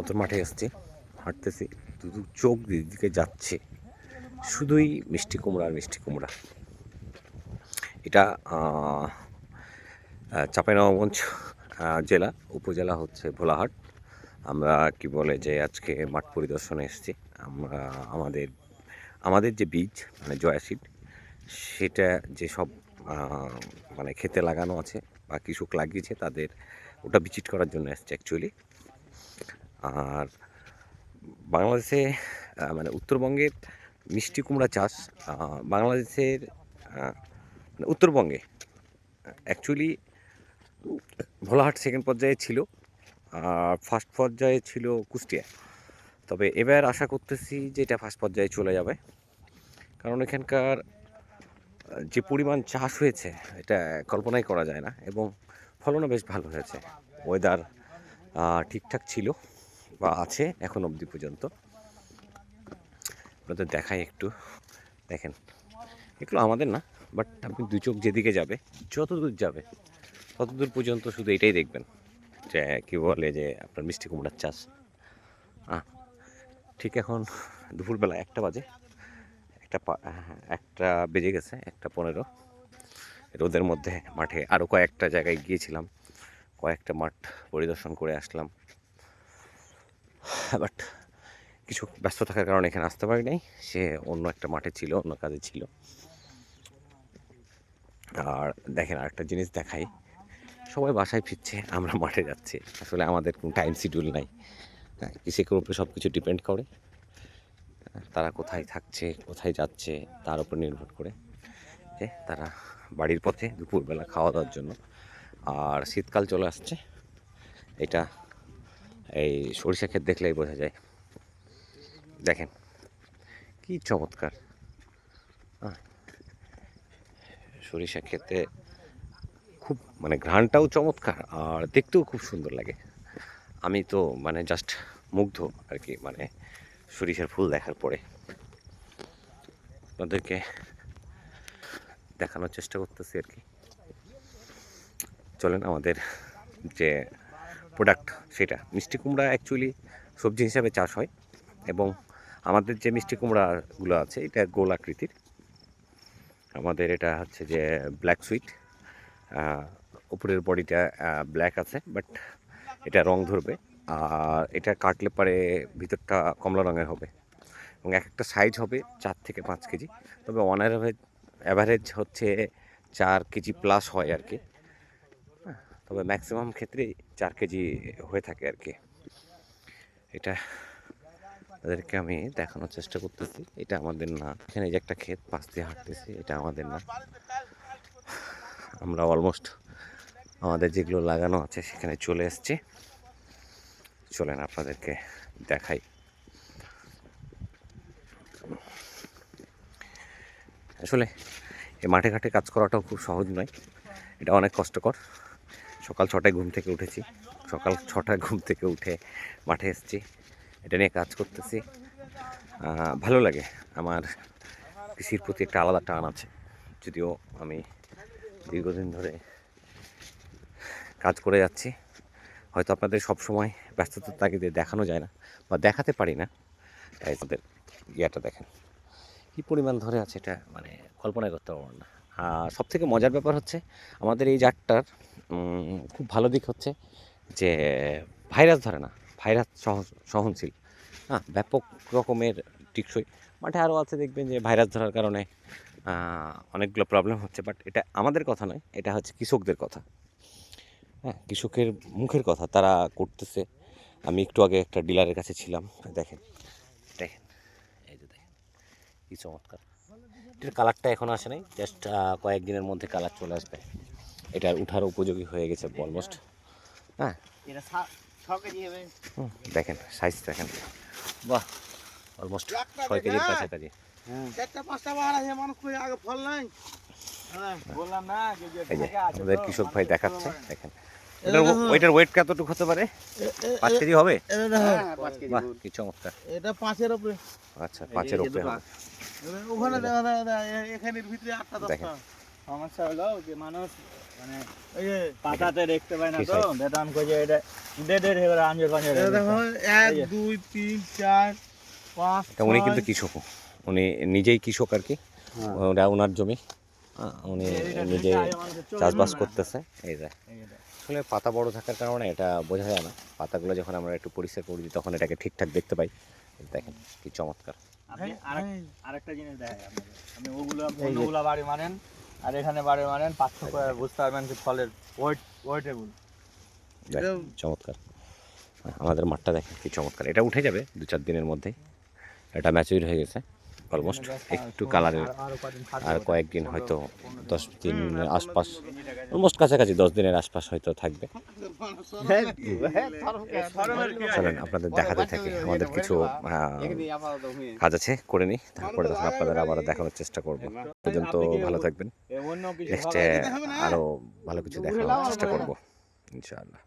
নতুন মাঠে এসছি হাঁটতেছি দু চোখ দিকে যাচ্ছে। শুধুই মিষ্টি কুমড়া আর মিষ্টি কুমড়া। এটা চাঁপাইনবাবগঞ্জ জেলা উপজেলা হচ্ছে ভোলাহাট। আমরা কি বলে যে আজকে মাঠ পরিদর্শনে এসেছি। আমরা আমাদের আমাদের যে বীজ মানে জয়াসিড সেটা যেসব আহ, মানে খেতে লাগানো আছে বা কৃষক লাগিয়েছে তাদের ওটা ভিজিট করার জন্য এসছে অ্যাকচুয়ালি আর বাংলাদেশে মানে উত্তরবঙ্গের মিষ্টি কুমড়া চাষ বাংলাদেশের মানে উত্তরবঙ্গে অ্যাকচুয়ালি ভোলাহাট সেকেন্ড পর্যায়ে ছিল, আর ফার্স্ট পর্যায়ে ছিল কুষ্টিয়া। তবে এবার আশা করতেছি যে এটা ফার্স্ট পর্যায়ে চলে যাবে। কারণ এখানকার যে পরিমাণ চাষ হয়েছে, এটা কল্পনাই করা যায় না এবং ফলনও বেশ ভালো হয়েছে। ওয়েদার ঠিকঠাক ছিল। বা আছে, এখন অবধি পর্যন্ত। আপনাদের দেখাই একটু। দেখেন, এগুলো আমাদের না বাট আপনি দু চোখ যেদিকে যাবে যত দূর যাবে তত দূর পর্যন্ত শুধু এটাই দেখবেন। যে কী বলে যে আপনার মিষ্টি কুমড়ার চাষ। হ্যাঁ ঠিক এখন দুপুরবেলা একটা বাজে, একটা একটা বেজে গেছে, একটা পনেরো। রোদের মধ্যে মাঠে আরও কয়েকটা জায়গায় গিয়েছিলাম, কয়েকটা মাঠ পরিদর্শন করে আসলাম। বাট কিছু ব্যস্ত থাকার কারণে এখানে আসতে পারি নাই। সে অন্য একটা মাঠে ছিল, অন্য কাজে ছিল। আর দেখেন আরেকটা জিনিস দেখাই। সবাই বাসায় ফিরছে, আমরা মাঠে যাচ্ছি। আসলে আমাদের কোনো টাইম শিডিউল নাই। হ্যাঁ কৃষিকের উপরে সব কিছু ডিপেন্ড করে। তারা কোথায় থাকছে, কোথায় যাচ্ছে, তার উপর নির্ভর করে। যে তারা বাড়ির পথে দুপুরবেলা খাওয়া দাওয়ার জন্য। আর শীতকাল চলে আসছে। এটা এই সরিষা ক্ষেত দেখলেই বোঝা যায়। দেখেন, কি চমৎকার। সরিষা ক্ষেতে খুব মানে ঘ্রাণটাও চমৎকার আর দেখতেও খুব সুন্দর লাগে। আমি তো মানে জাস্ট মুগ্ধ আর কি মানে সরিষার ফুল দেখার পরে। আপনাদেরকে দেখানোর চেষ্টা করতেছি আর কি। চলেন আমাদের যে প্রোডাক্ট সেটা। মিষ্টি কুমড়া অ্যাকচুয়ালি সবজি হিসাবে চাষ হয় এবং আমাদের যে মিষ্টি কুমড়াগুলো আছে, এটা গোল আকৃতির। আমাদের এটা হচ্ছে যে ব্ল্যাক সুইট উপরের বডিটা ব্ল্যাক আছে বাট এটা রং ধরবে। আর এটা কাটলে পরে ভিতরটা কমলা রঙের হবে এবং এক একটা সাইজ হবে চার থেকে পাঁচ কেজি। তবে অন অ্যাভারেজ হচ্ছে চার কেজি প্লাস হয় আর কি। তবে ম্যাক্সিমাম ক্ষেত্রেই চার কেজি হয়ে থাকে আর কি। এটা তাদেরকে আমি দেখানোর চেষ্টা করতেছি। এটা আমাদের না। এখানে যে একটা ক্ষেত, পাশ দিয়ে হাঁটতেছি, এটা আমাদের না। আমরা অলমোস্ট আমাদের যেগুলো লাগানো আছে সেখানে চলে এসছে। চলেন আপনাদেরকে দেখাই। আসলে এই মাঠে ঘাটে কাজ করাটাও খুব সহজ নয়। এটা অনেক কষ্টকর। সকাল ছটায় ঘুম থেকে উঠেছি। সকাল ছটায় ঘুম থেকে উঠে মাঠে এসেছি। এটা নিয়ে কাজ করতেছি। ভালো লাগে। আমার কৃষির প্রতি একটা আলাদা টান আছে। যদিও আমি দীর্ঘদিন ধরে কাজ করে যাচ্ছি। হয়তো আপনাদের সব সময় ব্যস্ততার তাগিদে দেখানো যায় না বা দেখাতে পারি না। তাই তাদের ইয়েটা দেখেন। কী পরিমাণ ধরে আছে এটা? মানে কল্পনাই করতে পারব না। আর সব থেকে মজার ব্যাপার হচ্ছে আমাদের এই জাতটার উম, খুব ভালো দিক হচ্ছে যে ভাইরাস ধরে না, ভাইরাস সহ, সহনশীল। হ্যাঁ ব্যাপক রকমের টিকসই। মাঠে আরও আছে দেখবেন যে ভাইরাস ধরার কারণে অনেকগুলো প্রবলেম হচ্ছে বাট এটা আমাদের কথা নয়, এটা হচ্ছে কৃষকদের কথা। হ্যাঁ কৃষকের মুখের কথা, তারা করতেছে। আমি একটু আগে একটা ডিলারের কাছে ছিলাম, দেখেন দেখেন, এই যে দেখেন, কি চমৎকার। এটার কালারটা এখন আসে নাই জাস্ট কয়েকদিনের মধ্যে কালার চলে আসবে। এটা উঠার উপযোগী হয়ে গেছে অলমোস্ট হ্যাঁ দেখেন সাইজ দেখেন বাহ অলমোস্ট ছয় কেজির কাছাকাছি চারটা পাঁচটা বার আছে মানুষ কই আগে ফল নাই হ্যাঁ, বললাম না যে যে এই যে ঢাকা আছে আমাদের কৃষক ভাই দেখাচ্ছে দেখেন ওইটার ওয়েট কতটুকু হতে পারে পাঁচ কেজি হবে হ্যাঁ, বাহ কি চমৎকার এটা পাঁচের উপরে আচ্ছা পাঁচের উপরে ওখানে দেখা এখানের ভিতরে আটটা দশটা দেখেন। সমস্যা হলো যে মানুষ মানে এই যে পাতাতে দেখতে পাই না তো size? কইছে এটা দে দে রে এবার আঞ্জর পাঞ্জর দেখো এক এই যে। দুই তিন চার পাঁচ এটা উনি কিন্তু কৃষক। উনি নিজেই কৃষক আর কি। হ্যাঁ। ওটা ওনার জমি। হ্যাঁ, উনি নিজে চাষবাস করতেছে। এই যে। আসলে পাতা বড় থাকার কারণে এটা বোঝা যায় না। পাতাগুলো যখন আমরা একটু পরিষ্কার করে দিই তখন এটাকে ঠিকঠাক দেখতে পাই। দেখেন কি চমৎকার। এই, আরেকটা জিনিস দেখাই আপনাকে। আপনি ওগুলো বাড়ি মানেন আর এখানে বারে মানেন পার্থক্য বুঝতে পারবেন যে ফলের ওয়েট ওয়েটেবল চমৎকার। হ্যাঁ, আমাদের মাঠটা দেখেন কি চমৎকার। এটা উঠে যাবে দু চার দিনের মধ্যেই। এটা ম্যাচিউর হয়ে গেছে। অলমোস্ট একটু কালারের আর কয়েকদিন হয়তো দশ দিনের আশপাশ অলমোস্ট কাছাকাছি দশ দিনের আশপাশ হয়তো থাকবে। চলেন আপনাদের দেখাতে থাকে আমাদের কিছু কাজ আছে করে নিই। তারপরে তখন আপনাদের আবার দেখানোর চেষ্টা করব। পর্যন্ত ভালো থাকবেন। নেক্সটে আরও ভালো কিছু দেখানোর চেষ্টা করব। ইনশাআল্লাহ।